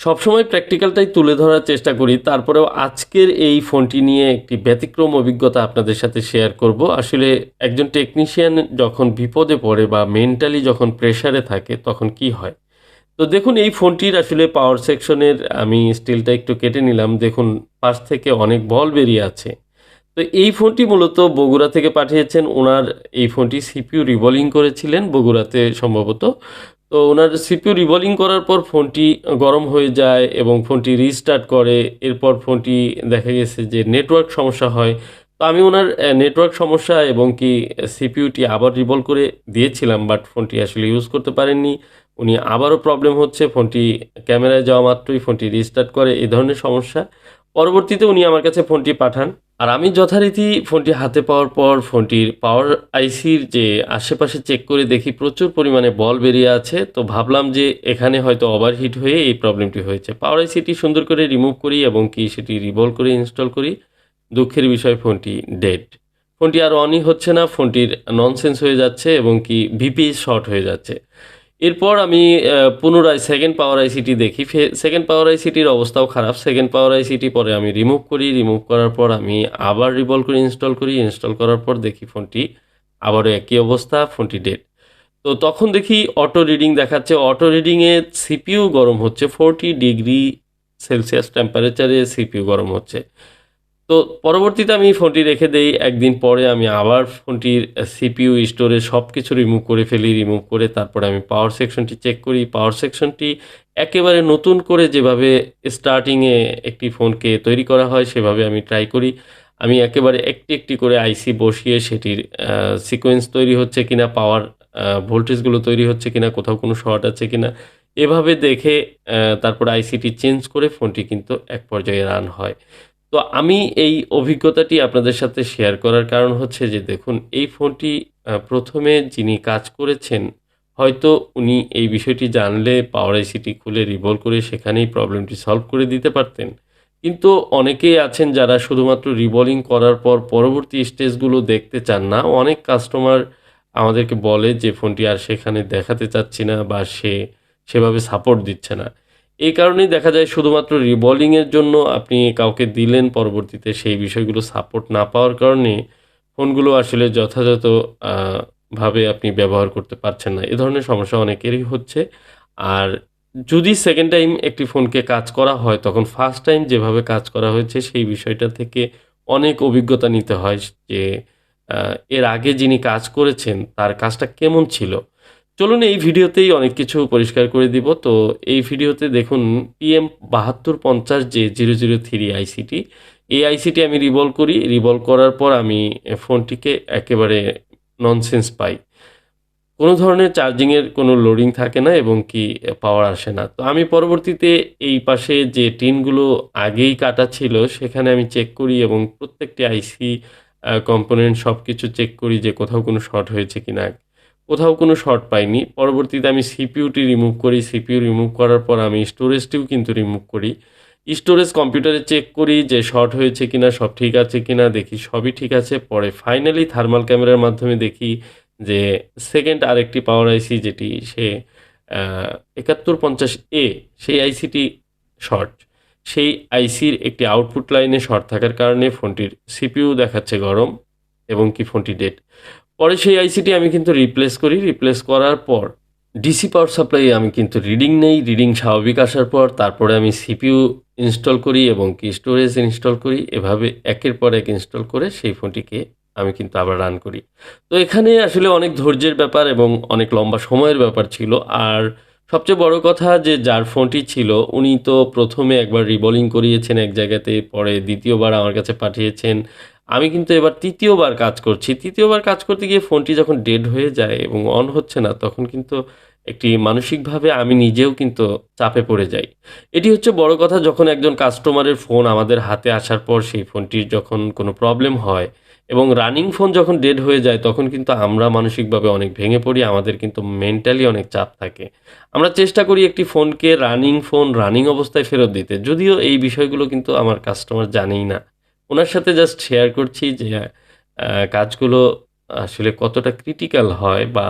সবসময় প্র্যাকটিক্যালটাই তুলে ধরার চেষ্টা করি। তারপরেও আজকের এই ফোনটি নিয়ে একটি ব্যতিক্রম অভিজ্ঞতা আপনাদের সাথে শেয়ার করব। আসলে একজন টেকনিশিয়ান যখন বিপদে পড়ে বা মেন্টালি যখন প্রেশারে থাকে, তখন কি হয়? তো দেখুন, এই ফোনটির আসলে পাওয়ার সেকশনের আমি স্টিলটা একটু কেটে নিলাম। দেখুন, পাশ থেকে অনেক বল বেরিয়ে আছে। তো এই ফোনটি মূলত বগুড়া থেকে পাঠিয়েছেন। ওনার এই ফোনটি সিপিইউ রিভলিং করেছিলেন বগুড়াতে সম্ভবত। তো ওনার সিপিইউ রিভলিং করার পর ফোনটি গরম হয়ে যায় এবং ফোনটি রিস্টার্ট করে। এরপর ফোনটি দেখা গেছে যে নেটওয়ার্ক সমস্যা হয়। তো আমি ওনার নেটওয়ার্ক সমস্যা এবং কি সিপিইউটি আবার রিভল করে দিয়েছিলাম, বাট ফোনটি আসলে ইউজ করতে পারেননি। উনি আবারও প্রবলেম হচ্ছে, ফোনটি ক্যামেরায় যাওয়া মাত্রই ফোনটি রিস্টার্ট করে এই ধরনের সমস্যা। পরবর্তীতে উনি আমার কাছে ফোনটি পাঠান। আর আমি যথারীতি ফোনটি হাতে পাওয়ার পর ফোনটির পাওয়ার আইসির যে আশেপাশে চেক করে দেখি প্রচুর পরিমাণে বল বেরিয়ে আছে, তো ভাবলাম যে এখানে হয়তো ওভারহিট হয়ে এই প্রবলেমটি হয়েছে। পাওয়ার আইসিটি সুন্দর করে রিমুভ করি এবং কি সেটি রিভল করে ইনস্টল করি। দুঃখের বিষয়, ফোনটি ডেড ফোনটি আর অনই হচ্ছে না, ফোনটির ননসেন্স হয়ে যাচ্ছে এবং কি ভিপিএস শর্ট হয়ে যাচ্ছে। এরপর আমি পুনরায় সেকেন্ড পাওয়ার আইসিটি দেখি সেকেন্ড পাওয়ার আইসিটির অবস্থাও খারাপ। সেকেন্ড পাওয়ার আইসিটি পরে আমি রিমুভ করি রিমুভ করার পর আমি আবার রিভল করে ইনস্টল করি ইনস্টল করার পর দেখি ফোনটি আবারও একই অবস্থা, ফোনটি ডেড তো তখন দেখি অটো রিডিং দেখাচ্ছে অটো রিডিংয়ে সিপিইউ গরম হচ্ছে ফোরটি ডিগ্রি সেলসিয়াস টেম্পারেচারে সিপিইউ গরম হচ্ছে। তো পরবর্তীতে আমি ফোনটি রেখে দেই। একদিন পরে আমি আবার ফোনটির সিপিইউ স্টোরে সব কিছু রিমুভ করে ফেলি, রিমুভ করে তারপরে আমি পাওয়ার সেকশনটি চেক করি। পাওয়ার সেকশনটি একেবারে নতুন করে যেভাবে স্টার্টিংয়ে একটি ফোনকে তৈরি করা হয়, সেভাবে আমি ট্রাই করি। আমি একেবারে একটি একটি করে আইসি বসিয়ে সেটির সিকোয়েন্স তৈরি হচ্ছে কিনা, পাওয়ার ভোল্টেজগুলো তৈরি হচ্ছে কিনা, কোথাও কোনো শর্ট আছে কিনা, এভাবে দেখে তারপর আইসিটি চেঞ্জ করে ফোনটি কিন্তু এক পর্যায়ে রান হয়। তো আমি এই অভিজ্ঞতাটি আপনাদের সাথে শেয়ার করার কারণ হচ্ছে যে দেখুন, এই ফোনটি প্রথমে যিনি কাজ করেছেন, হয়তো উনি এই বিষয়টি জানলে পাওয়ার আইসিটি খুলে রিভলভ করে সেখানেই প্রবলেমটি সলভ করে দিতে পারতেন। কিন্তু অনেকেই আছেন যারা শুধুমাত্র রিভলিং করার পর পরবর্তী স্টেজগুলো দেখতে চান না। অনেক কাস্টমার আমাদেরকে বলে যে ফোনটি আর সেখানে দেখাতে চাচ্ছি না বা সে সেভাবে সাপোর্ট দিচ্ছে না। এই কারণেই দেখা যায় শুধুমাত্র রিবলিংয়ের জন্য আপনি কাউকে দিলেন পরবর্তীতে সেই বিষয়গুলো সাপোর্ট না পাওয়ার কারণে ফোনগুলো আসলে যথাযথ ভাবে আপনি ব্যবহার করতে পারছেন না। এ ধরনের সমস্যা অনেকেরই হচ্ছে। আর যদি সেকেন্ড টাইম একটি ফোনকে কাজ করা হয়, তখন ফার্স্ট টাইম যেভাবে কাজ করা হয়েছে, সেই বিষয়টা থেকে অনেক অভিজ্ঞতা নিতে হয় যে এর আগে যিনি কাজ করেছেন, তার কাজটা কেমন ছিল? চলুন এই ভিডিওতেই অনেক কিছু পরিষ্কার করে দিব। তো এই ভিডিওতে দেখুন, পিএম বাহাত্তর পঞ্চাশ যে জিরো জিরো থ্রি আইসিটি, এই আইসিটি আমি রিভলভ করি। রিভলভ করার পর আমি ফোনটিকে একেবারে ননসেন্স পাই। কোনো ধরনের চার্জিংয়ের কোনো লোডিং থাকে না এবং কি পাওয়ার আসে না। তো আমি পরবর্তীতে এই পাশে যে টিনগুলো আগেই কাটা ছিল, সেখানে আমি চেক করি এবং প্রত্যেকটি আইসি কম্পোনেন্ট সব কিছু চেক করি যে কোথাও কোনো শর্ট হয়েছে কিনা। কোথাও কোনো শর্ট পাইনি। পরবর্তীতে আমি সিপিইউটি রিমুভ করি। সিপিউ রিমুভ করার পর আমি স্টোরেজটিও কিন্তু রিমুভ করি। স্টোরেজ কম্পিউটারে চেক করি যে শর্ট হয়েছে কিনা, সব ঠিক আছে কিনা, দেখি সবই ঠিক আছে। পরে ফাইনালি থার্মাল ক্যামেরার মাধ্যমে দেখি যে সেকেন্ড আরেকটি পাওয়ার আইসি যেটি, সে একাত্তর পঞ্চাশ এ সেই আইসিটি শর্ট সেই আইসির একটি আউটপুট লাইনে শর্ট থাকার কারণে ফোনটির সিপিইউ দেখাচ্ছে গরম এবং কি ফোনটি ডেড পরে সেই আইসিটি আমি কিন্তু রিপ্লেস করি। রিপ্লেস করার পর ডিসি পাওয়ার সাপ্লাই আমি কিন্তু রিডিং নেই। রিডিং স্বাভাবিক আসার পর তারপরে আমি সিপিইউ ইনস্টল করি এবং কি স্টোরেজ ইনস্টল করি। এভাবে একের পর এক ইনস্টল করে সেই ফোনটিকে আমি কিন্তু আবার রান করি। তো এখানে আসলে অনেক ধৈর্যের ব্যাপার এবং অনেক লম্বা সময়ের ব্যাপার ছিল। আর সবচেয়ে বড় কথা যে যার ফোনটি ছিল, উনি তো প্রথমে একবার রিবলিং করিয়েছেন এক জায়গাতে, পরে দ্বিতীয়বার আমার কাছে পাঠিয়েছেন। আমি কিন্তু এবার তৃতীয়বার কাজ করছি। তৃতীয়বার কাজ করতে গিয়ে ফোনটি যখন ডেড হয়ে যায় এবং অন হচ্ছে না, তখন কিন্তু একটি মানসিকভাবে আমি নিজেও কিন্তু চাপে পড়ে যাই। এটি হচ্ছে বড় কথা, যখন একজন কাস্টমারের ফোন আমাদের হাতে আসার পর সেই ফোনটির যখন কোনো প্রবলেম হয় এবং রানিং ফোন যখন ডেড হয়ে যায়, তখন কিন্তু আমরা মানসিকভাবে অনেক ভেঙে পড়ি, আমাদের কিন্তু মেন্টালি অনেক চাপ থাকে। আমরা চেষ্টা করি একটি ফোনকে রানিং ফোন রানিং অবস্থায় ফেরত দিতে, যদিও এই বিষয়গুলো কিন্তু আমার কাস্টমার জানেই না। ওনার সাথে জাস্ট শেয়ার করছি যে কাজগুলো আসলে কতটা ক্রিটিক্যাল হয় বা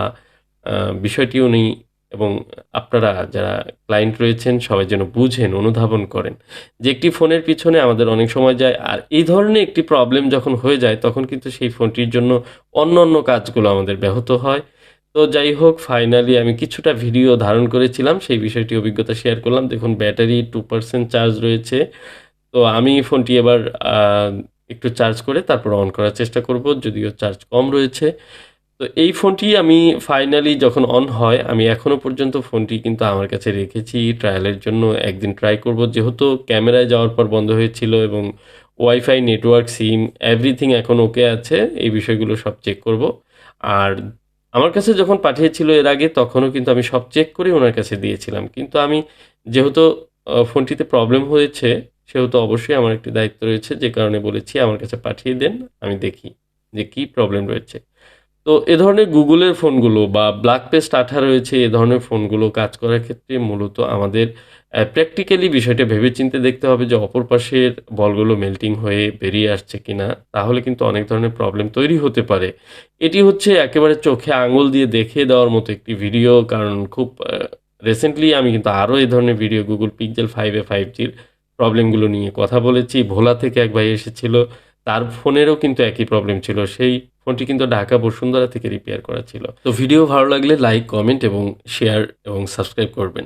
বিষয়টি উনি এবং আপনারা যারা ক্লায়েন্ট রয়েছেন সবাই যেন বুঝেন, অনুধাবন করেন। যে একটি ফোনের পিছনে আমাদের অনেক সময় যায় আর এই ধরনের একটি প্রবলেম যখন হয়ে যায় তখন কিন্তু সেই ফোনটির জন্য অন্য অন্য কাজগুলো আমাদের ব্যাহত হয়। তো যাই হোক ফাইনালি আমি কিছুটা ভিডিও ধারণ করেছিলাম, সেই বিষয়টি অভিজ্ঞতা শেয়ার করলাম। দেখুন ব্যাটারি টু পার্সেন্ট চার্জ রয়েছে। তো আমি ফোনটি এবার একটু চার্জ করে তারপর অন করার চেষ্টা করব, যদিও চার্জ কম রয়েছে। তো এই ফোনটি আমি ফাইনালি যখন অন হয়, আমি এখনও পর্যন্ত ফোনটি কিন্তু আমার কাছে রেখেছি। ট্রায়ালের জন্য একদিন ট্রাই করব। যেহেতু ক্যামেরায় যাওয়ার পর বন্ধ হয়েছিল এবং ওয়াইফাই নেটওয়ার্ক সিম এভরিথিং এখন ওকে আছে, এই বিষয়গুলো সব চেক করব। আর আমার কাছে যখন পাঠিয়েছিল এর আগে, তখনও কিন্তু আমি সব চেক করে ওনার কাছে দিয়েছিলাম। কিন্তু আমি যেহেতু ফোনটিতে প্রবলেম হয়েছে সেহেতু অবশ্যই আমার একটি দায়িত্ব রয়েছে, যে কারণে বলেছি আমার কাছে পাঠিয়ে দেন, আমি দেখি যে কী প্রবলেম রয়েছে। তো এ ধরনের গুগলের ফোনগুলো বা ব্ল্যাক পেস্ট আঠা রয়েছে, এ ধরনের ফোনগুলো কাজ করার ক্ষেত্রে মূলত আমাদের প্র্যাকটিক্যালি বিষয়টা ভেবেচিন্তে দেখতে হবে যে অপর পাশের বলগুলো মেল্টিং হয়ে বেরিয়ে আসছে কি না তাহলে কিন্তু অনেক ধরনের প্রবলেম তৈরি হতে পারে। এটি হচ্ছে একেবারে চোখে আঙুল দিয়ে দেখিয়ে দেওয়ার মতো একটি ভিডিও কারণ খুব রিসেন্টলি আমি কিন্তু আরও এই ধরনের ভিডিও গুগল পিক্সেল ফাইভে ফাইভ জির প্রবলেমগুলো নিয়ে কথা বলেছি। ভোলা থেকে এক ভাই এসেছিল, তার ফোনেরও কিন্তু একই প্রবলেম ছিল। সেই ফোনটি কিন্তু ঢাকা বসুন্ধরা থেকে রিপেয়ার করা ছিল। তো ভিডিও ভালো লাগলে লাইক কমেন্ট এবং শেয়ার এবং সাবস্ক্রাইব করবেন।